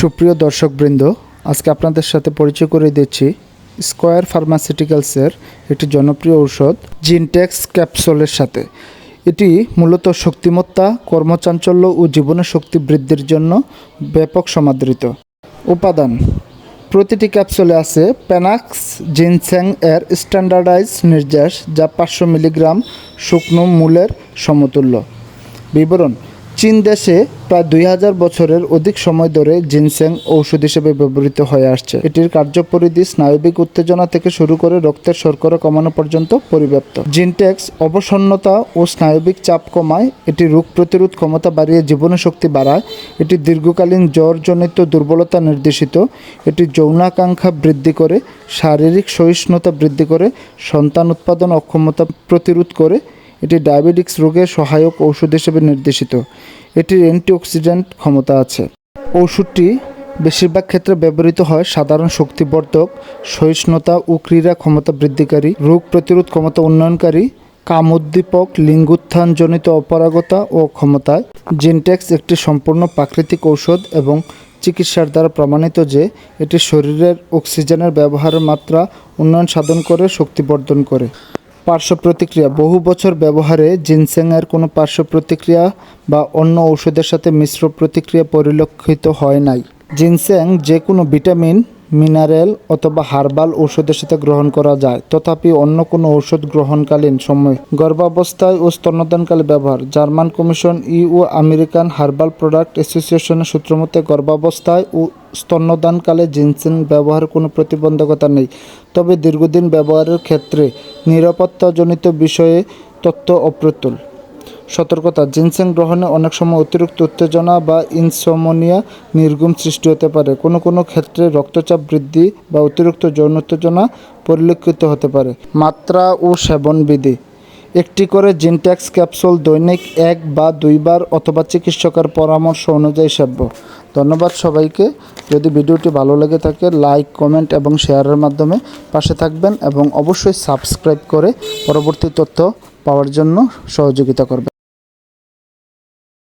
সুপ্রিয় দর্শকবৃন্দ, আজকে আপনাদের সাথে পরিচয় করে দিচ্ছি স্কয়ার ফার্মাসিউটিক্যালসের একটি জনপ্রিয় ঔষধ জিনটেক্স ক্যাপসুলের সাথে। এটি মূলত শক্তিমত্তা, কর্মচাঞ্চল্য ও জীবনের শক্তি বৃদ্ধির জন্য ব্যাপক সমাদৃত। উপাদান, প্রতিটি ক্যাপসুলে আছে প্যানাক্স জিনস্যাং এর স্ট্যান্ডার্ডাইজ নির্যাস যা পাঁচশো মিলিগ্রাম শুকনো মূলের সমতুল্য। বিবরণ চীন দেশে প্রায় দুই হাজার বছরের অধিক সময় ধরে জিনসেং ঔষধ হিসেবে ব্যবহৃত হয়ে আসছে। এটির কার্যপরিধি স্নায়বিক উত্তেজনা থেকে শুরু করে রক্তের শর্করা কমানো পর্যন্ত পরিব্যাপ্ত। জিনটেক্স অবসন্নতা ও স্নায়বিক চাপ কমায়, এটি রোগ প্রতিরোধ ক্ষমতা বাড়িয়ে জীবনশক্তি বাড়ায়, এটি দীর্ঘকালীন জ্বরজনিত দুর্বলতা নির্দেশিত, এটি যৌনাকাঙ্ক্ষা বৃদ্ধি করে, শারীরিক সহিষ্ণুতা বৃদ্ধি করে, সন্তান উৎপাদন অক্ষমতা প্রতিরোধ করে এটি ডায়াবেটিক্স রোগে সহায়ক ঔষধ হিসেবে নির্দেশিত। এটির অ্যান্টিঅক্সিডেন্ট ক্ষমতা আছে। ওষুধটি বেশিরভাগ ক্ষেত্রে ব্যবহৃত হয় সাধারণ শক্তিবর্ধক, সহিষ্ণুতা ও ক্রীড়া ক্ষমতা বৃদ্ধিকারী, রোগ প্রতিরোধ ক্ষমতা উন্নয়নকারী, কামোদ্দীপক, লিঙ্গোত্থানজনিত অপারগতা ও ক্ষমতায়। জিনটেক্স একটি সম্পূর্ণ প্রাকৃতিক ঔষধ এবং চিকিৎসার দ্বারা প্রমাণিত যে এটি শরীরের অক্সিজেনের ব্যবহারের মাত্রা উন্নয়ন সাধন করে শক্তিবর্ধন করে। পার্শ্ব প্রতিক্রিয়া। বহু বছর ব্যবহারে জিনসেংয়ের কোনো পার্শ্ব প্রতিক্রিয়া বা অন্য ঔষধের সাথে মিশ্র প্রতিক্রিয়া পরিলক্ষিত হয় নাই। জিনসেং যে কোনো ভিটামিন, মিনারেল অথবা হার্বাল ঔষধের সাথে গ্রহণ করা যায়। তথাপি অন্য কোনো ঔষধ গ্রহণকালীন সময়। গর্ভাবস্থায় ও স্তন্যদানকালে ব্যবহার। জার্মান কমিশন ই ও আমেরিকান হার্বাল প্রোডাক্ট অ্যাসোসিয়েশনের সূত্রমতে গর্ভাবস্থায় ও স্তন্যদানকালে জিনসেন ব্যবহারের কোনো প্রতিবন্ধকতা নেই। তবে দীর্ঘদিন ব্যবহারের ক্ষেত্রে নিরাপত্তাজনিত বিষয়ে তথ্য অপ্রতুল। সতর্কতা জিনসেং গ্রহণে অনেক সময় অতিরিক্ত উত্তেজনা বা ইনসমোনিয়া নির্গুম সৃষ্টি হতে পারে। কোনো কোনো ক্ষেত্রে রক্তচাপ বৃদ্ধি বা অতিরিক্ত যৌন উত্তেজনা পরিলক্ষিত হতে পারে। মাত্রা ও সেবন বিধি একটি করে জিনট্যাক্স ক্যাপসুল দৈনিক এক বা দুইবার অথবা চিকিৎসকের পরামর্শ অনুযায়ী সেব্য। ধন্যবাদ সবাইকে। যদি ভিডিওটি ভালো লেগে থাকে, লাইক, কমেন্ট এবং শেয়ারের মাধ্যমে পাশে থাকবেন এবং অবশ্যই সাবস্ক্রাইব করে পরবর্তী তথ্য পাওয়ার জন্য সহযোগিতা করবেন।